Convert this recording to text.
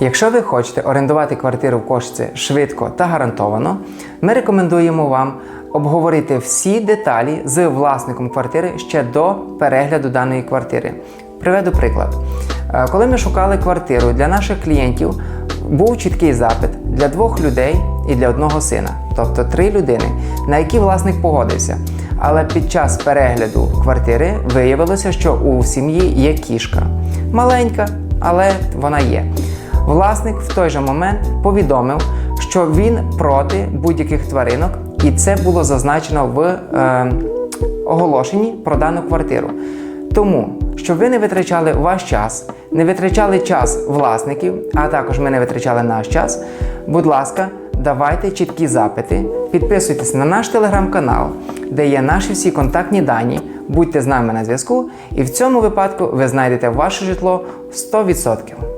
Якщо ви хочете орендувати квартиру в Кошиці швидко та гарантовано, ми рекомендуємо вам обговорити всі деталі з власником квартири ще до перегляду даної квартири. Приведу приклад. Е, Коли ми шукали квартиру для наших клієнтів, був чіткий запит для двох людей і для одного сина, тобто три людини, на які власник погодився. Але під час перегляду квартири виявилося, що у сім'ї є кішка. Маленька, але вона є. Власник в той же момент повідомив, що він проти будь-яких тваринок, і це було зазначено в е, оголошенні про дану квартиру. Тому, щоб ви не витрачали ваш час, не витрачали час власників, а також ми не витрачали наш час, будь ласка, давайте чіткі запити, підписуйтесь на наш телеграм-канал, де є наші всі контактні дані. Будьте з нами на зв'язку, і в цьому випадку ви знайдете ваше житло 100%.